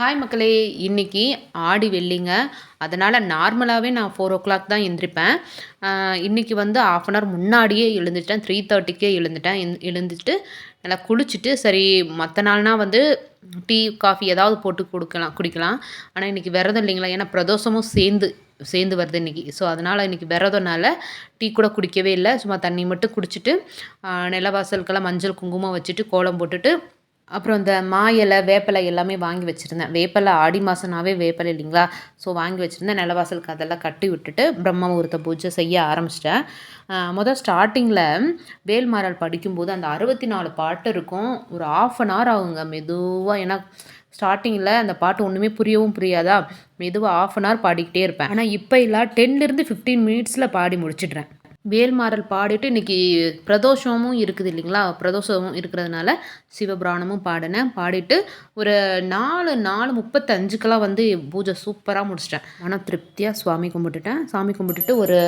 Hi மக்களே இன்றைக்கி ஆடி வெள்ளிங்க. அதனால் நார்மலாகவே நான் ஃபோர் ஓ கிளாக் தான் எழுந்திரிப்பேன் இன்றைக்கி வந்து ஆஃப் அன் ஹவர் முன்னாடியே எழுந்துட்டேன். த்ரீ தேர்ட்டிக்கே எழுந்துட்டேன். எழுந்துட்டு நல்லா குளிச்சுட்டு சரி மற்ற நாள்னால் வந்து டீ காஃபி ஏதாவது போட்டு கொடுக்கலாம் குடிக்கலாம். ஆனால் இன்றைக்கி விரதம் இல்லைங்களா? ஏன்னா பிரதோஷமும் சேர்ந்து சேர்ந்து வருது இன்றைக்கி ஸோ அதனால் இன்றைக்கி விரதம்னால டீ கூட குடிக்கவே இல்லை. சும்மா தண்ணி மட்டும் குடிச்சிட்டு நிலவாசலுக்கெல்லாம் மஞ்சள் குங்குமம் வச்சுட்டு கோலம் போட்டுட்டு அப்புறம் இந்த மா இலை வேப்பிலை எல்லாமே வாங்கி வச்சுருந்தேன். வேப்பிலை ஆடி மாதம்னாவே வேப்பிலை இல்லைங்களா? ஸோ வாங்கி வச்சுருந்தேன். நிலவாசலுக்கு அதெல்லாம் கட்டி விட்டுட்டு பிரம்ம முகூர்த்த பூஜை செய்ய ஆரம்பிச்சிட்டேன். மொதல் ஸ்டார்டிங்கில் வேல்மாரல் படிக்கும்போது அந்த அறுபத்தி நாலு பாட்டு இருக்கும். ஒரு ஆஃப் அன் ஹவர் ஆகுங்க. மெதுவாக ஏன்னா ஸ்டார்டிங்கில் அந்த பாட்டு ஒன்றுமே புரியவும் புரியாதா? மெதுவாக ஆஃப் அன் ஹவர் பாடிக்கிட்டே இருப்பேன். ஆனால் இப்போ இல்லை டென்லேருந்து ஃபிஃப்டீன் மினிட்ஸில் பாடி முடிச்சிடுறேன். வேல்மாறல் பாடிட்டு இன்றைக்கி பிரதோஷமும் இருக்குது இல்லைங்களா? பிரதோஷமும் இருக்கிறதுனால சிவபுராணமும் பாடினேன். பாடிட்டு ஒரு நாலு நாலு முப்பத்தஞ்சுக்கெல்லாம் வந்து பூஜை சூப்பராக முடிச்சிட்டேன். ஆனால் திருப்தியாக சுவாமி கும்பிட்டுட்டேன். சாமி கும்பிட்டுட்டு ஒரு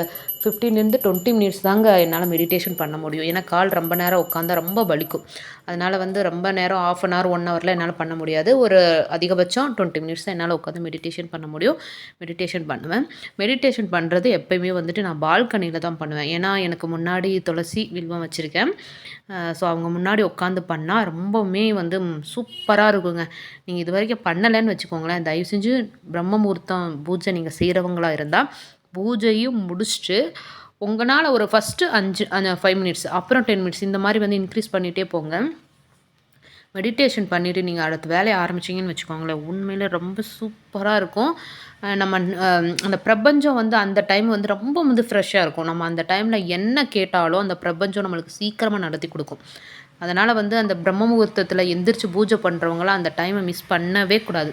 ஃபிஃப்டீன்லேருந்து டுவெண்ட்டி மினிட்ஸ் தாங்க என்னால் மெடிடேஷன் பண்ண முடியும். ஏன்னா கால் ரொம்ப நேரம் உட்காந்தா ரொம்ப வலிக்கும். அதனால் வந்து ரொம்ப நேரம் ஆஃப் அன் ஹவர் ஒன் ஹவரில் என்னால் பண்ண முடியாது. ஒரு அதிகபட்சம் டுவெண்ட்டி மினிட்ஸ் தான் என்னால் உட்காந்து மெடிடேஷன் பண்ண முடியும். மெடிடேஷன் பண்ணுவேன். மெடிடேஷன் பண்ணுறது எப்போயுமே வந்துட்டு நான் பால்கனியில் தான் பண்ணுவேன். ஏன்னா எனக்கு முன்னாடி துளசி வில்வம் வச்சுருக்கேன். ஸோ அவங்க முன்னாடி உட்காந்து பண்ணால் ரொம்பவுமே வந்து சூப்பராக இருக்குங்க. நீங்கள் இது வரைக்கும் பண்ணலைன்னு வச்சுக்கோங்களேன். தயவு செஞ்சு பிரம்ம முகூர்த்தம் பூஜை நீங்கள் செய்கிறவங்களாக இருந்தால் பூஜையும் முடிச்சுட்டு உங்களால் ஒரு ஃபஸ்ட்டு அஞ்சு அந்த ஃபைவ் மினிட்ஸ் அப்புறம் டென் மினிட்ஸ் இந்த மாதிரி வந்து இன்க்ரீஸ் பண்ணிகிட்டே போங்க. மெடிடேஷன் பண்ணிவிட்டு நீங்கள் அடுத்த வேலையை ஆரம்பிச்சிங்கன்னு வச்சுக்கோங்களேன். உண்மையில் ரொம்ப சூப்பராக இருக்கும். நம்ம அந்த பிரபஞ்சம் வந்து அந்த டைம் வந்து ரொம்ப வந்து ஃப்ரெஷ்ஷாக இருக்கும். நம்ம அந்த டைமில் என்ன கேட்டாலும் அந்த பிரபஞ்சம் நம்மளுக்கு சீக்கிரமாக நடத்தி கொடுக்கும். அதனால் வந்து அந்த பிரம்ம முகூர்த்தத்தில் எந்திரிச்சு பூஜை பண்ணுறவங்களாம் அந்த டைமை மிஸ் பண்ணவே கூடாது.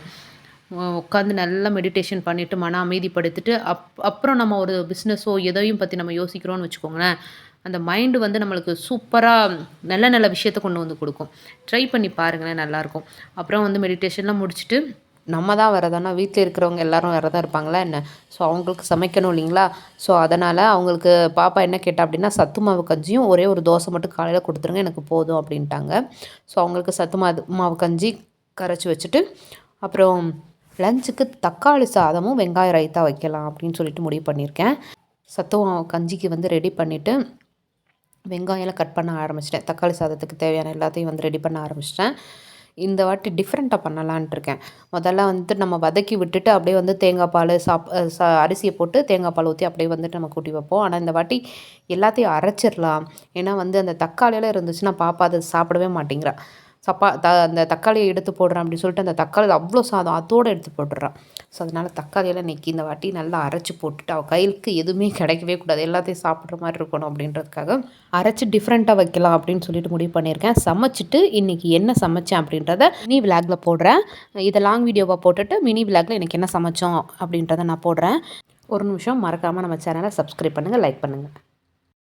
உட்காந்து நல்லா மெடிடேஷன் பண்ணிவிட்டு மன அமைதிப்படுத்திட்டு அப் அப்புறம் நம்ம ஒரு பிஸ்னஸோ எதையும் பற்றி நம்ம யோசிக்கிறோன்னு வச்சுக்கோங்களேன். அந்த மைண்டு வந்து நம்மளுக்கு சூப்பராக நல்ல நல்ல விஷயத்த கொண்டு வந்து கொடுக்கும். ட்ரை பண்ணி பாருங்களேன் நல்லாயிருக்கும். அப்புறம் வந்து மெடிடேஷன்லாம் முடிச்சுட்டு நம்ம தான் வரதானா வீட்டில் இருக்கிறவங்க எல்லாரும் வேறு தான் இருப்பாங்களா என்ன? ஸோ அவங்களுக்கு சமைக்கணும் இல்லைங்களா? ஸோ அதனால் அவங்களுக்கு பாப்பா என்ன கேட்டா அப்படின்னா சத்து மாவு கஞ்சியும் ஒரே ஒரு தோசை மட்டும் காலையில் கொடுத்துருங்க எனக்கு போதும் அப்படின்ட்டாங்க. ஸோ அவங்களுக்கு சத்து மாவு மாவு கஞ்சி கரைச்சி வச்சுட்டு அப்புறம் லஞ்சுக்கு தக்காளி சாதமும் வெங்காய ரைத்தா வைக்கலாம் அப்படின்னு சொல்லிட்டு முடிவு பண்ணியிருக்கேன். சத்து மாவு கஞ்சிக்கு வந்து ரெடி பண்ணிவிட்டு வெங்காயம்லாம் கட் பண்ண ஆரம்பிச்சிட்டேன். தக்காளி சாதத்துக்கு தேவையான எல்லாத்தையும் வந்து ரெடி பண்ண ஆரம்பிச்சிட்டேன். இந்த வாட்டி டிஃப்ரெண்ட்டாக பண்ணலான்ட்டு இருக்கேன். முதல்ல வந்துட்டு நம்ம வதக்கி விட்டுட்டு அப்படியே வந்து தேங்காய் பால் சாப் அரிசியை போட்டு தேங்காய் பால் ஊற்றி அப்படியே வந்துட்டு நம்ம கூட்டி வைப்போம். ஆனால் இந்த வாட்டி எல்லாத்தையும் அரைச்சிடலாம். ஏன்னா வந்து அந்த தக்காளியெல்லாம் இருந்துச்சுன்னா பாப்பா அதை சாப்பிடவே மாட்டேங்கிறா. சப்பா த அந்த தக்காளியை எடுத்து போடுறேன் அப்படின்னு சொல்லிட்டு அந்த தக்காளி அவ்வளோ சாதம் அதோடு எடுத்து போட்டுடுறான் ஸோ அதனால் தக்காளியெல்லாம் இன்றைக்கி இந்த வாட்டி நல்லா அரைச்சி போட்டுட்டு அவள் கையிலுக்கு எதுவுமே கிடைக்கவே கூடாது எல்லாத்தையும் சாப்பிட்ற மாதிரி இருக்கணும் அப்படின்றதுக்காக அரைச்சி டிஃப்ரெண்ட்டாக வைக்கலாம் அப்படின்னு சொல்லிட்டு முடிவு பண்ணியிருக்கேன். சமைச்சிட்டு இன்றைக்கி என்ன சமைச்சேன் அப்படின்றத மினி விளாகில் போடுறேன். இதை லாங் வீடியோவாக போட்டுட்டு மினி விளாகில் எனக்கு என்ன சமைச்சோம் அப்படின்றத நான் போடுறேன். ஒரு நிமிஷம் மறக்காமல் நம்ம சேனலை சப்ஸ்கிரைப் பண்ணுங்கள் லைக் பண்ணுங்கள்